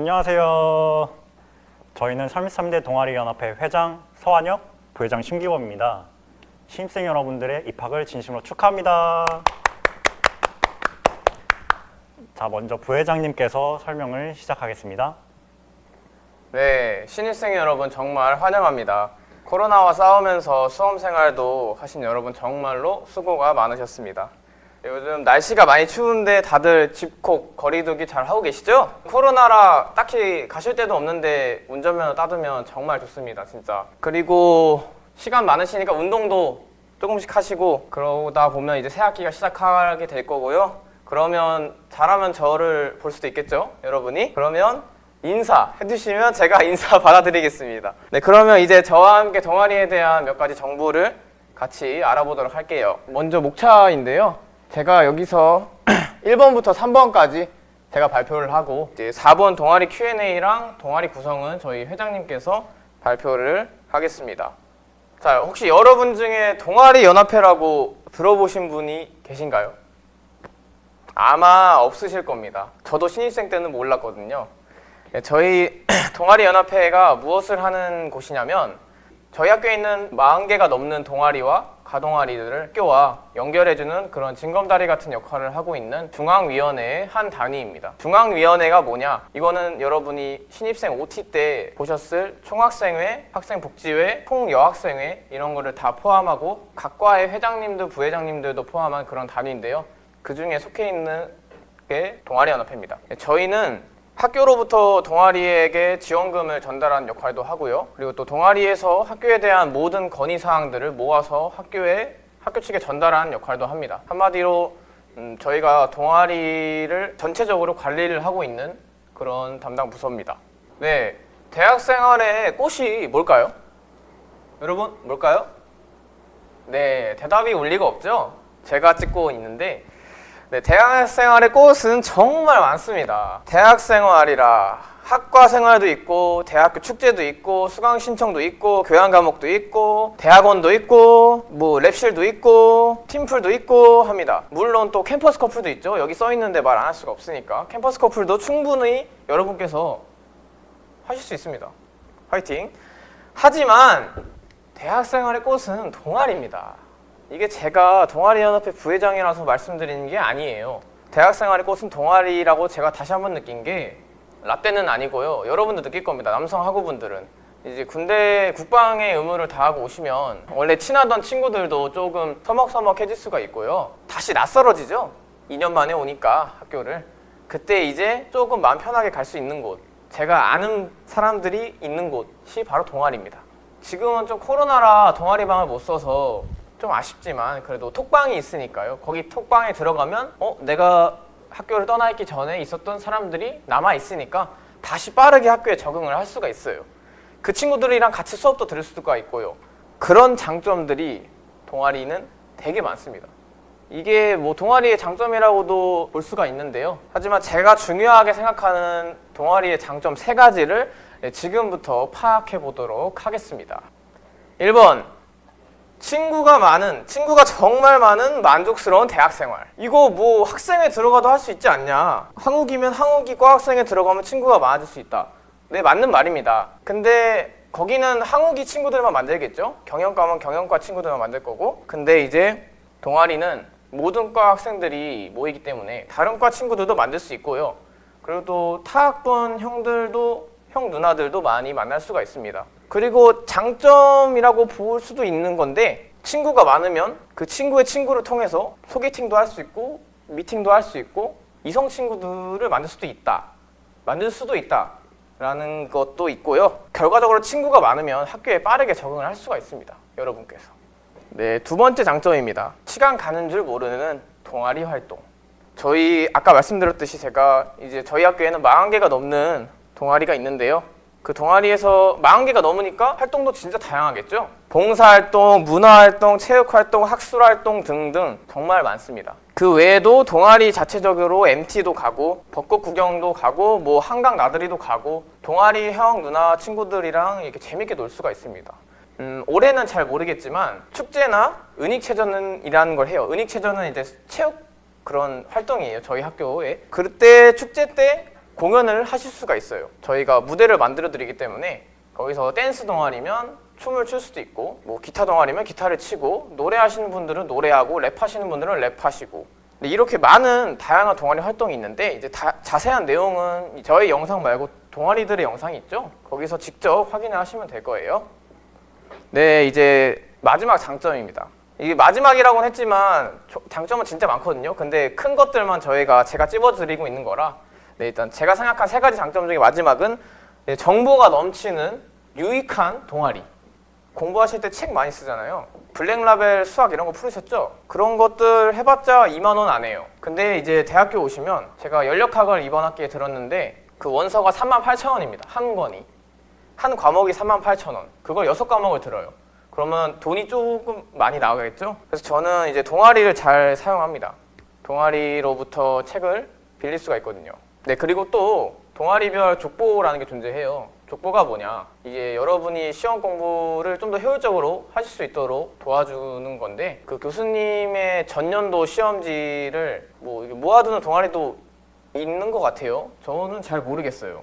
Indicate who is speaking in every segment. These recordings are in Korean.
Speaker 1: 안녕하세요. 저희는 33대 동아리연합회 회장 서한혁, 부회장 심기범입니다. 신입생 여러분들의 입학을 진심으로 축하합니다. 자, 먼저 부회장님께서 설명을 시작하겠습니다.
Speaker 2: 네, 신입생 여러분 정말 환영합니다. 코로나와 싸우면서 수험 생활도 하신 여러분 정말로 수고가 많으셨습니다. 요즘 날씨가 많이 추운데 다들 집콕 거리두기 잘 하고 계시죠? 코로나라 딱히 가실 데도 없는데 운전면허 따두면 정말 좋습니다, 진짜. 그리고 시간 많으시니까 운동도 조금씩 하시고 그러다 보면 이제 새 학기가 시작하게 될 거고요. 그러면 잘하면 저를 볼 수도 있겠죠, 여러분이? 그러면 인사 해주시면 제가 인사 받아드리겠습니다. 네, 그러면 이제 저와 함께 동아리에 대한 몇 가지 정보를 같이 알아보도록 할게요. 먼저 목차인데요. 제가 여기서 1번부터 3번까지 제가 발표를 하고 이제 4번 동아리 Q&A랑 동아리 구성은 저희 회장님께서 발표를 하겠습니다. 자, 혹시 여러분 중에 동아리 연합회라고 들어보신 분이 계신가요? 아마 없으실 겁니다. 저도 신입생 때는 몰랐거든요. 네, 저희 동아리 연합회가 무엇을 하는 곳이냐면 저희 학교에 있는 40개가 넘는 동아리와 가동아리들을 학교와 연결해주는 그런 징검다리 같은 역할을 하고 있는 중앙위원회의 한 단위입니다. 중앙위원회가 뭐냐? 이거는 여러분이 신입생 OT 때 보셨을 총학생회, 학생복지회, 총여학생회 이런 거를 다 포함하고 각 과의 회장님들, 부회장님들도 포함한 그런 단위인데요. 그 중에 속해 있는 게 동아리 연합회입니다. 저희는 학교로부터 동아리에게 지원금을 전달하는 역할도 하고요. 그리고 또 동아리에서 학교에 대한 모든 건의 사항들을 모아서 학교에 학교 측에 전달하는 역할도 합니다. 한마디로 음, 저희가 동아리를 전체적으로 관리를 하고 있는 그런 담당 부서입니다. 네, 대학 생활의 꽃이 뭘까요? 여러분 뭘까요? 네, 대답이 올 리가 없죠. 제가 찍고 있는데 네, 대학 생활의 꽃은 정말 많습니다. 대학 생활이라 학과 생활도 있고 대학교 축제도 있고 수강 신청도 있고 교양 과목도 있고 대학원도 있고 뭐 랩실도 있고 팀플도 있고 합니다. 물론 또 캠퍼스 커플도 있죠. 여기 써 있는데 말 안 할 수가 없으니까 캠퍼스 커플도 충분히 여러분께서 하실 수 있습니다. 화이팅. 하지만 대학 생활의 꽃은 동아리입니다. 이게 제가 동아리 연합회 부회장이라서 말씀드리는 게 아니에요. 대학 생활의 꽃은 동아리라고 제가 다시 한번 느낀 게 라떼는 아니고요. 여러분도 느낄 겁니다. 남성 학우분들은 이제 군대 국방의 의무를 다하고 오시면 원래 친하던 친구들도 조금 서먹서먹해질 수가 있고요. 다시 낯설어지죠. 2년 만에 오니까 학교를 그때 이제 조금 마음 편하게 갈 수 있는 곳 제가 아는 사람들이 있는 곳이 바로 동아리입니다. 지금은 좀 코로나라 동아리 방을 못 써서 좀 아쉽지만 그래도 톡방이 있으니까요. 거기 톡방에 들어가면 어 내가 학교를 떠나 있기 전에 있었던 사람들이 남아 있으니까 다시 빠르게 학교에 적응을 할 수가 있어요. 그 친구들이랑 같이 수업도 들을 수가 있고요. 그런 장점들이 동아리는 되게 많습니다. 이게 뭐 동아리의 장점이라고도 볼 수가 있는데요. 하지만 제가 중요하게 생각하는 동아리의 장점 세 가지를 네, 지금부터 파악해 보도록 하겠습니다. 1번 친구가 많은, 친구가 정말 많은 만족스러운 대학 생활. 이거 뭐 학생회 들어가도 할 수 있지 않냐? 한국이면 한국이 과학생에 들어가면 친구가 많아질 수 있다. 네, 맞는 말입니다. 근데 거기는 한국이 친구들만 만들겠죠? 경영과면 경영과 친구들만 만들 거고. 근데 이제 동아리는 모든 과 학생들이 모이기 때문에 다른 과 친구들도 만들 수 있고요. 그리고 또 타학번 형들도 형 누나들도 많이 만날 수가 있습니다. 그리고 장점이라고 볼 수도 있는 건데 친구가 많으면 그 친구의 친구를 통해서 소개팅도 할 수 있고 미팅도 할 수 있고 이성 친구들을 만들 수도 있다. 만들 수도 있다. 라는 것도 있고요. 결과적으로 친구가 많으면 학교에 빠르게 적응을 할 수가 있습니다. 여러분께서. 네, 두 번째 장점입니다. 시간 가는 줄 모르는 동아리 활동. 저희 아까 말씀드렸듯이 제가 이제 저희 학교에는 40개가 넘는 동아리가 있는데요. 그 동아리에서 40개가 넘으니까 활동도 진짜 다양하겠죠? 봉사활동, 문화활동, 체육활동, 학술활동 등등 정말 많습니다. 그 외에도 동아리 자체적으로 MT도 가고 벚꽃 구경도 가고 뭐 한강 나들이도 가고 동아리 형, 누나, 친구들이랑 이렇게 재밌게 놀 수가 있습니다. 음, 올해는 잘 모르겠지만 축제나 은익체전이라는 걸 해요. 은익체전은 이제 체육 그런 활동이에요. 저희 학교에. 그때 축제 때 공연을 하실 수가 있어요. 저희가 무대를 만들어 드리기 때문에 거기서 댄스 동아리면 춤을 출 수도 있고 뭐 기타 동아리면 기타를 치고 노래하시는 분들은 노래하고 랩하시는 분들은 랩하시고 이렇게 많은 다양한 동아리 활동이 있는데 이제 다- 자세한 내용은 저희 영상 말고 동아리들의 영상이 있죠. 거기서 직접 확인을 하시면 될 거예요. 네, 이제 마지막 장점입니다. 이게 마지막이라고는 했지만 조- 장점은 진짜 많거든요. 근데 큰 것들만 저희가 제가 찝어드리고 있는 거라 네, 일단 제가 생각한 세 가지 장점 중에 마지막은 네, 정보가 넘치는 유익한 동아리. 공부하실 때 책 많이 쓰잖아요. 블랙라벨 수학 이런 거 풀으셨죠? 그런 것들 해봤자 2만 원 안 해요. 근데 이제 대학교 오시면 제가 연력학을 이번 학기에 들었는데 그 원서가 3만 8천 원입니다. 한 권이. 한 과목이 3만 8천 원. 그걸 여섯 과목을 들어요. 그러면 돈이 조금 많이 나가겠죠? 그래서 저는 이제 동아리를 잘 사용합니다. 동아리로부터 책을 빌릴 수가 있거든요. 네, 그리고 또 동아리별 족보라는 게 존재해요. 족보가 뭐냐? 이게 여러분이 시험 공부를 좀 더 효율적으로 하실 수 있도록 도와주는 건데 그 교수님의 전년도 시험지를 뭐 모아두는 동아리도 있는 것 같아요. 저는 잘 모르겠어요.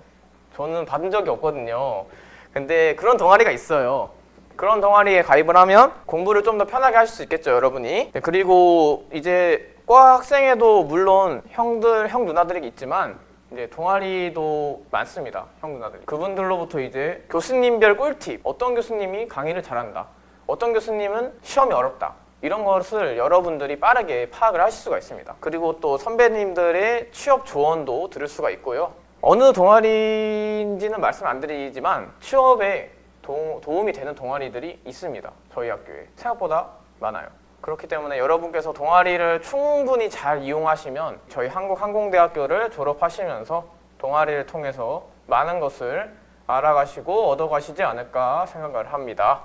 Speaker 2: 저는 받은 적이 없거든요. 근데 그런 동아리가 있어요. 그런 동아리에 가입을 하면 공부를 좀 더 편하게 하실 수 있겠죠, 여러분이. 네, 그리고 이제 과 학생회도 물론 형들, 형 누나들이 있지만 이제 동아리도 많습니다, 형 누나들. 그분들로부터 이제 교수님별 꿀팁, 어떤 교수님이 강의를 잘한다, 어떤 교수님은 시험이 어렵다. 이런 것을 여러분들이 빠르게 파악을 하실 수가 있습니다. 그리고 또 선배님들의 취업 조언도 들을 수가 있고요. 어느 동아리인지는 말씀 안 드리지만 취업에 도, 도움이 되는 동아리들이 있습니다. 저희 학교에 생각보다 많아요. 그렇기 때문에 여러분께서 동아리를 충분히 잘 이용하시면 저희 한국항공대학교를 졸업하시면서 동아리를 통해서 많은 것을 알아가시고 얻어가시지 않을까 생각을 합니다.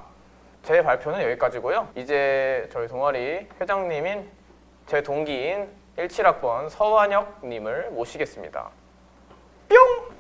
Speaker 2: 제 발표는 여기까지고요. 이제 저희 동아리 회장님인 제 동기인 17학번 서완혁님을 모시겠습니다.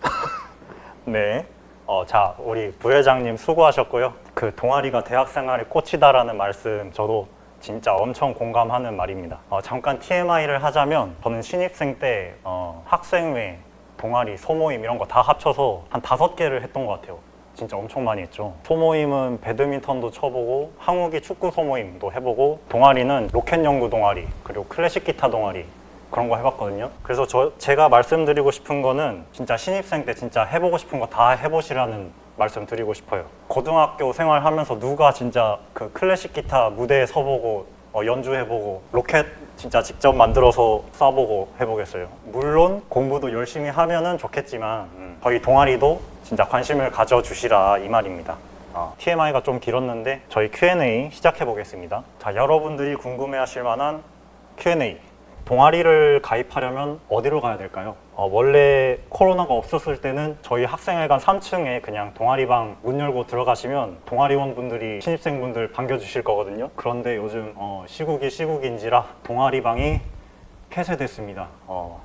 Speaker 1: 네. 어, 자, 우리 부회장님 수고하셨고요. 그 동아리가 대학 생활의 꽃이다라는 말씀 저도 진짜 엄청 공감하는 말입니다. 어, 잠깐 TMI를 하자면 저는 신입생 때 어, 학생회, 동아리, 소모임 이런 거 다 합쳐서 한 다섯 개를 했던 것 같아요. 진짜 엄청 많이 했죠. 소모임은 배드민턴도 쳐보고 항우기 축구 소모임도 해보고 동아리는 로켓 연구 동아리 그리고 클래식 기타 동아리 그런 거 해봤거든요. 그래서 저 제가 말씀드리고 싶은 거는 진짜 신입생 때 진짜 해보고 싶은 거 다 해보시라는 말씀 드리고 싶어요. 고등학교 생활하면서 누가 진짜 그 클래식 기타 무대에 서보고 어, 연주해보고 로켓 진짜 직접 만들어서 쏴보고 해보겠어요. 물론 공부도 열심히 하면은 좋겠지만 음, 저희 동아리도 진짜 관심을 가져주시라 이 말입니다. 아, TMI가 좀 길었는데 저희 Q&A 시작해 보겠습니다. 자, 여러분들이 궁금해하실 만한 Q&A. 동아리를 가입하려면 어디로 가야 될까요? 어, 원래 코로나가 없었을 때는 저희 학생회관 3층에 그냥 동아리방 문 열고 들어가시면 동아리원분들이 신입생분들 반겨주실 거거든요. 그런데 요즘 어, 시국이 시국인지라 동아리방이 폐쇄됐습니다. 어,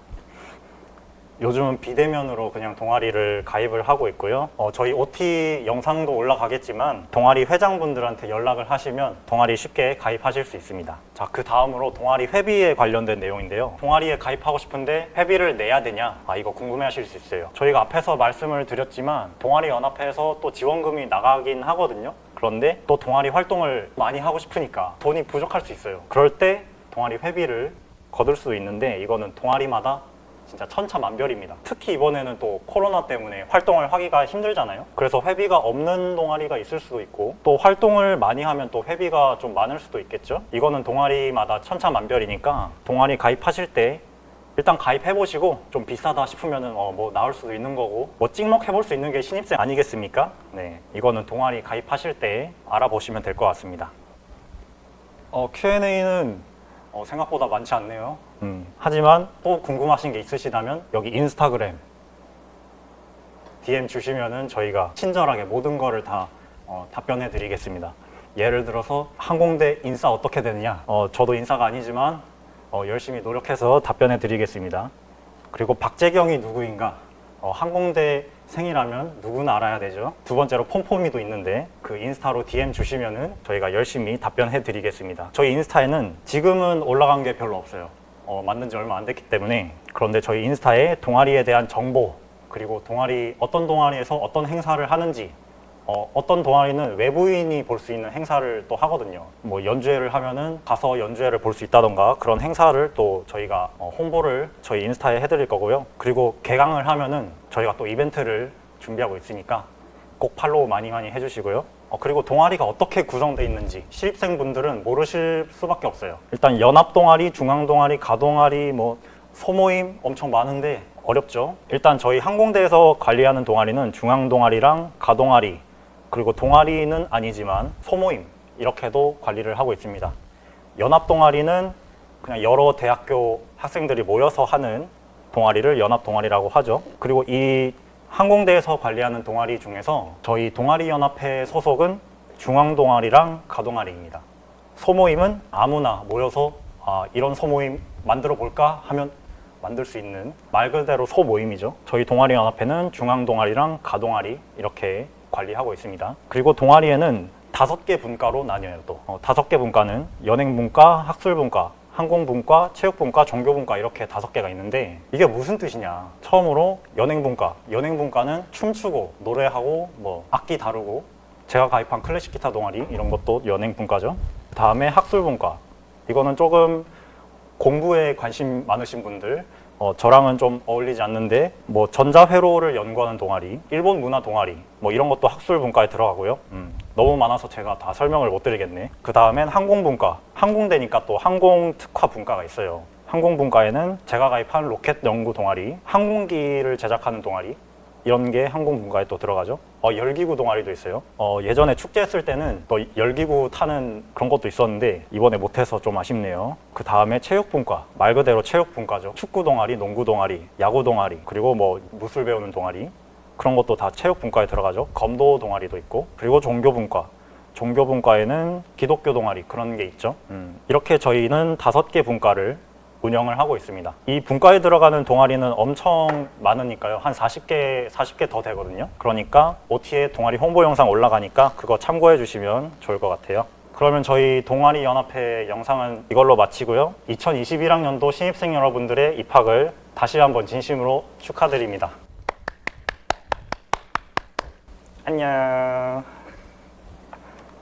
Speaker 1: 요즘은 비대면으로 그냥 동아리를 가입을 하고 있고요. 어, 저희 OT 영상도 올라가겠지만 동아리 회장분들한테 연락을 하시면 동아리 쉽게 가입하실 수 있습니다. 자, 그 다음으로 동아리 회비에 관련된 내용인데요. 동아리에 가입하고 싶은데 회비를 내야 되냐? 아, 이거 궁금해 하실 수 있어요. 저희가 앞에서 말씀을 드렸지만 동아리 연합회에서 또 지원금이 나가긴 하거든요. 그런데 또 동아리 활동을 많이 하고 싶으니까 돈이 부족할 수 있어요. 그럴 때 동아리 회비를 거둘 수 있는데 이거는 동아리마다 진짜 천차만별입니다. 특히 이번에는 또 코로나 때문에 활동을 하기가 힘들잖아요. 그래서 회비가 없는 동아리가 있을 수도 있고 또 활동을 많이 하면 또 회비가 좀 많을 수도 있겠죠. 이거는 동아리마다 천차만별이니까 동아리 가입하실 때 일단 가입해 보시고 좀 비싸다 싶으면은 어, 뭐 나올 수도 있는 거고 뭐 찍먹 해 볼 수 있는 게 신입생 아니겠습니까? 네, 이거는 동아리 가입하실 때 알아보시면 될 것 같습니다. 어, Q&A는 어, 생각보다 많지 않네요. 음, 하지만 또 궁금하신 게 있으시다면 여기 인스타그램 DM 주시면은 저희가 친절하게 모든 거를 다 어, 답변해 드리겠습니다. 예를 들어서 항공대 인싸 어떻게 되느냐? 어, 저도 인싸가 아니지만 어, 열심히 노력해서 답변해 드리겠습니다. 그리고 박재경이 누구인가? 어, 항공대 생이라면 누구나 알아야 되죠. 두 번째로 폼폼이도 있는데 그 인스타로 DM 주시면은 저희가 열심히 답변해 드리겠습니다. 저희 인스타에는 지금은 올라간 게 별로 없어요. 어, 만든 지 얼마 안 됐기 때문에 그런데 저희 인스타에 동아리에 대한 정보 그리고 동아리 어떤 동아리에서 어떤 행사를 하는지 어, 어떤 동아리는 외부인이 볼 수 있는 행사를 또 하거든요. 뭐 연주회를 하면은 가서 연주회를 볼 수 있다던가 그런 행사를 또 저희가 어, 홍보를 저희 인스타에 해드릴 거고요. 그리고 개강을 하면은 저희가 또 이벤트를 준비하고 있으니까 꼭 팔로우 많이 많이 해주시고요. 어, 그리고 동아리가 어떻게 구성되어 있는지 신입생분들은 모르실 수밖에 없어요. 일단 연합 동아리, 중앙 동아리, 가 동아리, 뭐 소모임 엄청 많은데 어렵죠. 일단 저희 항공대에서 관리하는 동아리는 중앙 동아리랑 가 동아리 그리고 동아리는 아니지만 소모임 이렇게도 관리를 하고 있습니다. 연합 동아리는 그냥 여러 대학교 학생들이 모여서 하는 동아리를 연합 동아리라고 하죠. 그리고 이 항공대에서 관리하는 동아리 중에서 저희 동아리 연합회 소속은 중앙 동아리랑 가 동아리입니다. 소모임은 아무나 모여서 아, 이런 소모임 만들어 볼까 하면 만들 수 있는 말 그대로 소모임이죠. 저희 동아리 연합회는 중앙 동아리랑 가 동아리 이렇게 관리하고 있습니다. 그리고 동아리에는 다섯 개 분과로 나뉘어요. 또 어, 다섯 개 분과는 연행분과, 학술분과, 항공분과, 체육분과, 종교분과 이렇게 다섯 개가 있는데 이게 무슨 뜻이냐? 처음으로 연행분과. 연행분과는 춤추고 노래하고 뭐 악기 다루고 제가 가입한 클래식 기타 동아리 이런 것도 연행분과죠. 다음에 학술분과. 이거는 조금 공부에 관심 많으신 분들 어, 저랑은 좀 어울리지 않는데 뭐 전자회로를 연구하는 동아리, 일본 문화 동아리 뭐 이런 것도 학술 분과에 들어가고요. 음, 너무 많아서 제가 다 설명을 못 드리겠네. 그 다음엔 항공 분과, 항공대니까 또 항공 특화 분과가 있어요. 항공 분과에는 제가 가입한 로켓 연구 동아리, 항공기를 제작하는 동아리 이런 게 항공 분과에 또 들어가죠. 어, 열기구 동아리도 있어요. 어, 예전에 축제했을 때는 또 열기구 타는 그런 것도 있었는데 이번에 못해서 좀 아쉽네요. 그 다음에 체육 분과 말 그대로 체육 분과죠. 축구 동아리, 농구 동아리, 야구 동아리 그리고 뭐 무술 배우는 동아리 그런 것도 다 체육 분과에 들어가죠. 검도 동아리도 있고 그리고 종교 분과 종교 분과에는 기독교 동아리 그런 게 있죠. 음, 이렇게 저희는 다섯 개 분과를 운영을 하고 있습니다. 이 분과에 들어가는 동아리는 엄청 많으니까요. 한 40개, 40개 더 되거든요. 그러니까 OT에 동아리 홍보 영상 올라가니까 그거 참고해 주시면 좋을 것 같아요. 그러면 저희 동아리 연합회 영상은 이걸로 마치고요. 2021학년도 신입생 여러분들의 입학을 다시 한번 진심으로 축하드립니다. 안녕.